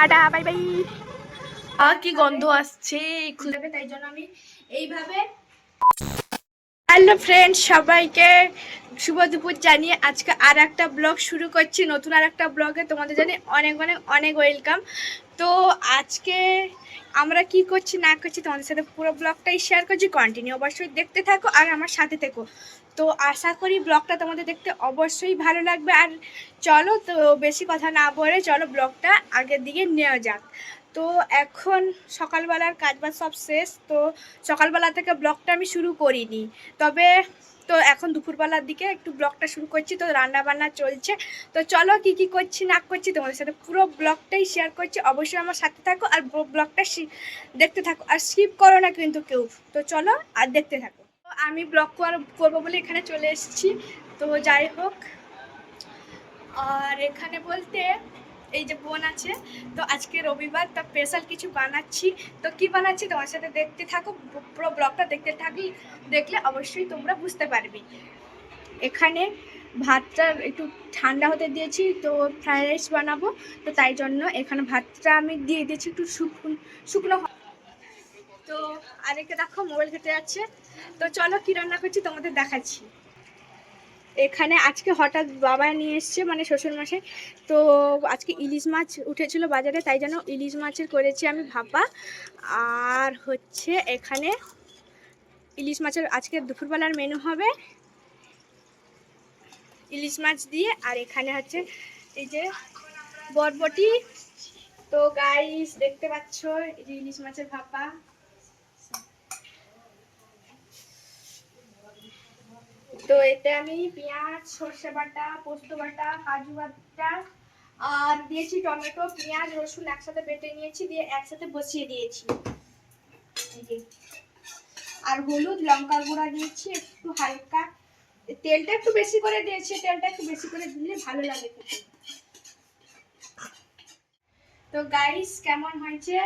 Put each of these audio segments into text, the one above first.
Tata bye bye. আ কি গন্ধ আসছে খুলে যাবে তাই জন্য আমি এইভাবে হ্যালো ফ্রেন্ড সবাইকে শুভ দুপুর জানিয়ে আজকে আর একটা ব্লগ শুরু করছি। নতুন আর একটা ব্লগে তোমাদের জানি অনেক অনেক অনেক ওয়েলকাম তো আজকে আমরা কি করছি না করছি তোমাদের সাথে পুরো ব্লগটাই শেয়ার করছি। কন্টিনিউ অবশ্যই দেখতে থাকো আর আমার সাথে থেকো। তো আশা করি ব্লগটা তোমাদের দেখতে অবশ্যই ভালো লাগবে। আর চলো তো বেশি কথা না বলে চলো ব্লগটা আগের দিকে নেওয়া যাক। তো এখন সকালবেলার কাজবাজ সব শেষ, তো সকালবেলা থেকে ব্লগটা আমি শুরু করিনি। তবে তো এখন দুপুরবেলার দিকে একটু ব্লগটা শুরু করছি, তো রান্না বান্না চলছে। তো চলো কি কি করছি না করছি তোমাদের সাথে পুরো ব্লগটাই শেয়ার করছি। অবশ্যই আমার সাথে থাকো আর ব্লগটা দেখতে থাকো। আর স্কিপ করো না কিন্তু কেউ। তো চলো আর দেখতে থাকো। আমি ব্লগ করব বলে এখানে চলে এসেছি। তো যাই হোক, আর এখানে বলতে এই যে বোন আছে, তো আজকে রবিবার, তো স্পেশাল কিছু বানাচ্ছি। তো কি বানাচ্ছি তোমার সাথে দেখতে থাকো পুরো ব্লগটা দেখতে থাকলে, দেখলে অবশ্যই তোমরা বুঝতে পারবে। এখানে ভাতটা একটু ঠান্ডা হতে দিয়েছি, তো ফ্রাইড রাইস বানাবো। তো তাই জন্য এখানে ভাতটা আমি দিয়ে দিয়েছি একটু শুকনো শুকনো তো আরেকে দেখো, মোবাইল ঘেটে যাচ্ছে তো চলো কি রান্না করছি তোমাদের দেখাচ্ছি। এখানে আজকে হঠাৎ বাবা নিয়ে এসছে মানে শ্বশুর মশাই তো আজকে ইলিশ মাছ উঠেছিল বাজারে, তাই জন্য ইলিশ মাছের করেছি আমি ভাপা। আর হচ্ছে এখানে ইলিশ মাছের, আজকে দুপুরবেলার মেনু হবে ইলিশ মাছ দিয়ে। আর এখানে হচ্ছে এই যে বরবটি। তো গাইস দেখতে পাচ্ছ এই যে ইলিশ মাছের ভাপা। তো এতে আমি পেঁয়াজ সর্ষে বাটা পোস্ত বাটা কাজু বাটা আর দিয়েছি টমেটো পেঁয়াজ রসুন একসাথে বেটে নিয়েছি দিয়ে একসাথে বসিয়ে দিয়েছি। আর হলুদ লঙ্কার গুঁড়া দিয়েছি একটু হালকা। তেলটা একটু বেশি করে দিয়েছি তেলটা একটু বেশি করে দিলে ভালো লাগে খেতে। তো গাইস কেমন হয়েছে?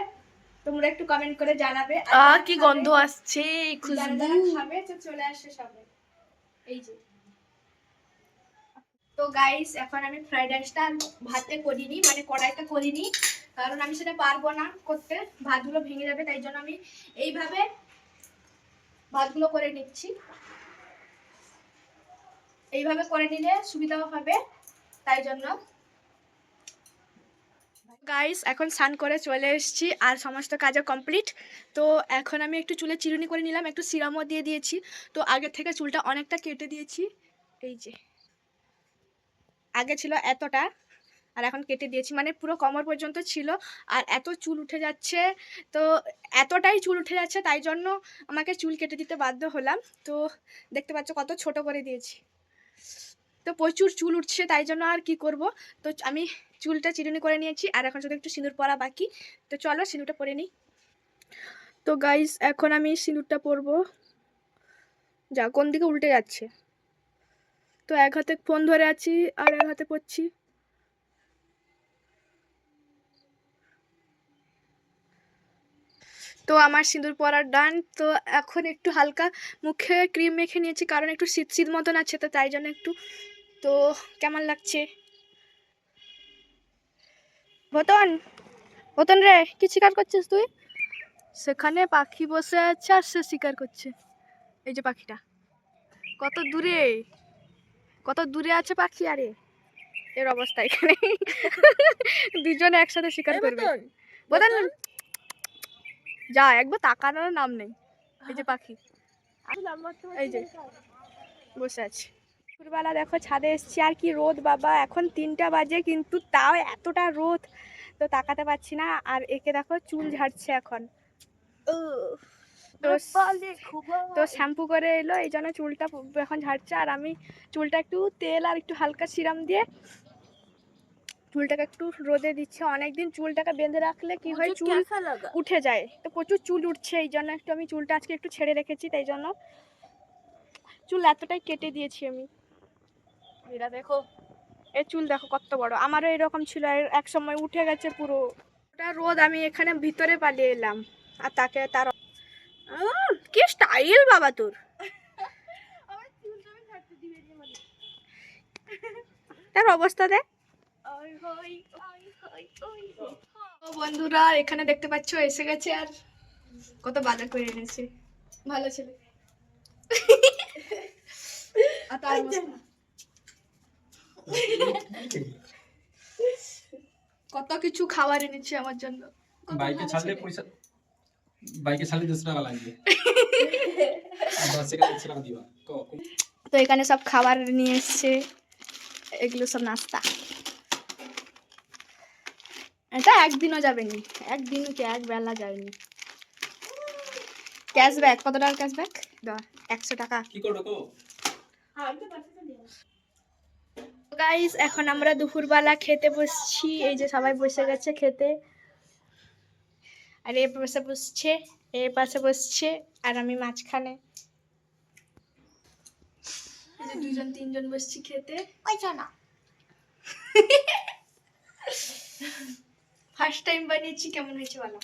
তোমরা একটু কমেন্ট করে জানাবে। আর কি গন্ধ আসছে খুশবু। খাবে তো চলে আসে সবাই। তো গাইস এখন আমি ফ্রাইড রাইসটা ভাতে করিনি মানে কড়াইতে করিনি, কারণ আমি সেটা পারব না করতে। ভাতগুলো ভেঙে যাবে, তাই জন্য আমি এইভাবে ভাতগুলো করে নিচ্ছি। এইভাবে করে নিলে সুবিধাও হবে, তাই জন্য গাইস এখন স্নান করে চলে এসেছি আর সমস্ত কাজও কমপ্লিট তো এখন আমি একটু চুলে চিরুনি করে নিলাম, একটু সিরামও দিয়ে দিয়েছি। তো আগে থেকে চুলটা অনেকটা কেটে দিয়েছি। এই যে। আগে ছিল এতটা, আর এখন কেটে দিয়েছি। মানে পুরো কোমর পর্যন্ত ছিল, আর এত চুল উঠে যাচ্ছে। তো এতটাই চুল উঠে যাচ্ছে, তাই জন্য আমাকে চুল কেটে দিতে বাধ্য হলাম। তো দেখতে পাচ্ছ কত ছোট করে দিয়েছি। তো প্রচুর চুল উঠছে, তাই জন্য আর কি করব? তো আমি চুলটা চিরুনি করে নিয়েছি, আর এখন শুধু একটু সিঁদুর পরা বাকি। তো চলো সিঁদুরটা পরে নিই। তো গাইস এখন আমি সিঁদুরটা পরবো। যা, কোন দিকে উল্টে যাচ্ছে? তো এক হাতে ফোন ধরে আছি, আর এক হাতে পড়ছি। তো আমার সিঁদুর পরার ডান তো এখন একটু হালকা মুখে ক্রিম মেখে নিয়েছি, কারণ একটু শীত শীত মতন আছে, তো তাই জন্য একটু। তো কেমন লাগছে? ভতন ভতন রে কি শিকার করছিস তুই? সেখানে পাখি বসে আছে আর সে শিকার করছে। এই যে পাখিটা। কত দূরে? কত দূরে আছে পাখি? আরে এর অবস্থা এখানে। দুজনে একসাথে শিকার করবে। বলেন যা একবার তাকানোর নাম নেই। এই যে পাখি। এই যে বসে আছে। দুপুরবেলা দেখো ছাদে এসছি আর কি রোদ বাবা। এখন তিনটা বাজে কিন্তু তাও এতটা রোদ তো তাকাতে পারছি না। আর একে দেখো চুল ঝাড়ছে এখন। তো তো শ্যাম্পু করে এলো এই জন্য চুলটা এখন ঝাড়ছে। আর আমি চুলটা একটু তেল আর একটু হালকা সিরাম দিয়ে চুলটাকে একটু রোদে দিচ্ছে। অনেকদিন চুলটাকে বেঁধে রাখলে কি হয় চুল উঠে যায়। তো প্রচুর চুল উঠছে এই জন্য একটু আমি চুলটা আজকে একটু ছেড়ে রেখেছি তাই জন্য চুল এতটাই কেটে দিয়েছি আমি। এরা দেখো এই চুল দেখো কত বড়। আমারও এরকম ছিল এক সময় উঠে গেছে পুরো। ওটা রোদ আমি এখানে ভিতরে পালিয়ে এলাম। আর তাকে তার কি স্টাইল বাবা তোর? তার অবস্থা দেখ। বন্ধুরা এখানে দেখতে পাচ্ছ এসে গেছে আর কত বাজার করে এনেছে। ভালো ছেলে। আর তার। কত কিছু খাবার এনেছে আমার জন্য। বাইকে ছাড়লে পয়সা বাইকে ছাড়লে দুশো টাকা লাগবে। তো এখানে সব খাবার নিয়ে এসছে। এগুলো সব নাস্তা। এটা একদিনও যাবেনি। একদিনও কি এক বেলা যায়নি। ক্যাশব্যাক কত টাকার ক্যাশব্যাক একশো টাকা। কি করো কো? গাইস এখন আমরা দুপুরবেলা খেতে বসছি। এই যে সবাই বসে গেছে খেতে। আর এ পাশে বসছে এ পাশে বসছে আর আমি মাঝখানে। দুজন তিনজন বসছি খেতে। না ফার্স্ট টাইম বানিয়েছি কেমন হয়েছে বলো?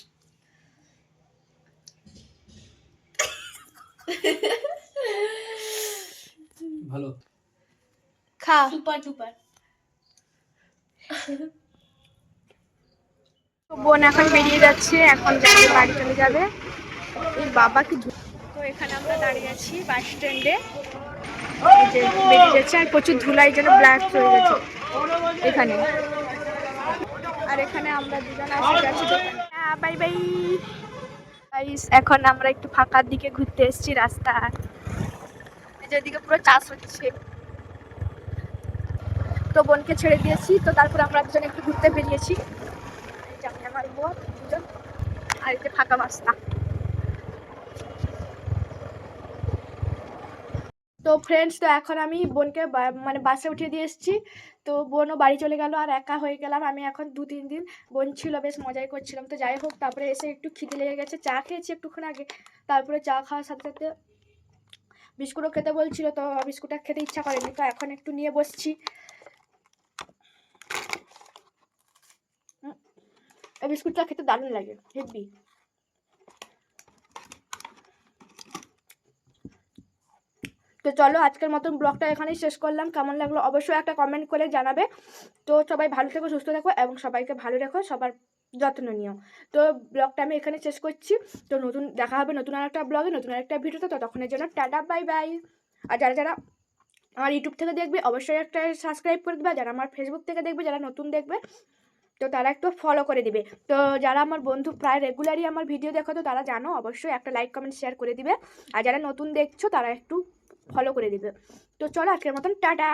ভালো। খা। সুপার ডুপার তো বোন এখন বেরিয়ে যাচ্ছে এখন যাবে বাড়ি চলে যাবে। এই বাবা কি তো এখানে আমরা দাঁড়িয়ে আছি বাস স্ট্যান্ডে যে বেরিয়ে যাচ্ছে আর প্রচুর ধুলাই যেন ব্ল্যাক হয়ে গেছে এখানে। আর এখানে আমরা দুজন আসে যাচ্ছি বাই বাই গাইস এখন আমরা একটু ফাঁকার দিকে ঘুরতে এসেছি রাস্তা যেদিকে পুরো চাষ হচ্ছে। তো বোনকে ছেড়ে দিয়েছি। তো তারপর আমরা দুজন একটু ঘুরতে বেরিয়েছি। আর যে ফাঁকা রাস্তা। তো ফ্রেন্ডস তো এখন আমি বোনকে মানে বাসে উঠিয়ে দিয়ে এসেছি। তো বোনও বাড়ি চলে গেল, আর একা হয়ে গেলাম। আমি এখন দু তিন দিন বোন ছিল, বেশ মজাই করছিলাম। তো যাই হোক, তারপরে এসে একটু খিদে লেগে গেছে। চা খেয়েছি একটুক্ষণ আগে। তারপরে চা খাওয়ার সাথে সাথে বিস্কুটও খেতে বলছিল, তো বিস্কুটটা খেতে ইচ্ছা করেনি। তো এখন একটু নিয়ে বসছি। এই বিস্কুটটা খেতে দারুণ লাগে হেভি তো চলো আজকের মতন ব্লগটা এখানেই শেষ করলাম। কেমন লাগল অবশ্যই একটা কমেন্ট করে জানাবে। তো সবাই ভালো থেকো, সুস্থ থেকো এবং সবাইকে ভালো রেখো, সবার যত্ন নিও। তো ব্লগটা আমি এখানে শেষ করছি। তো নতুন, দেখা হবে নতুন আর একটা ব্লগে, নতুন আর একটা ভিডিওতে। ততক্ষণের জন্য টাটা বাই বাই আর যারা যারা আমার ইউটিউব থেকে দেখবে, অবশ্যই একটা সাবস্ক্রাইব করে দেবে। যারা আমার ফেসবুক থেকে দেখবে, যারা নতুন দেখবে তো তারা একটু ফলো করে দিবে। তো যারা আমার বন্ধু প্রায় রেগুলারই আমার ভিডিও দেখো, তো তারা জানো অবশ্যই একটা লাইক কমেন্ট শেয়ার করে দিবে। আর যারা নতুন দেখছ, তারা একটু ফলো করে দিবে। তো চলো আজকের মতন, টাটা!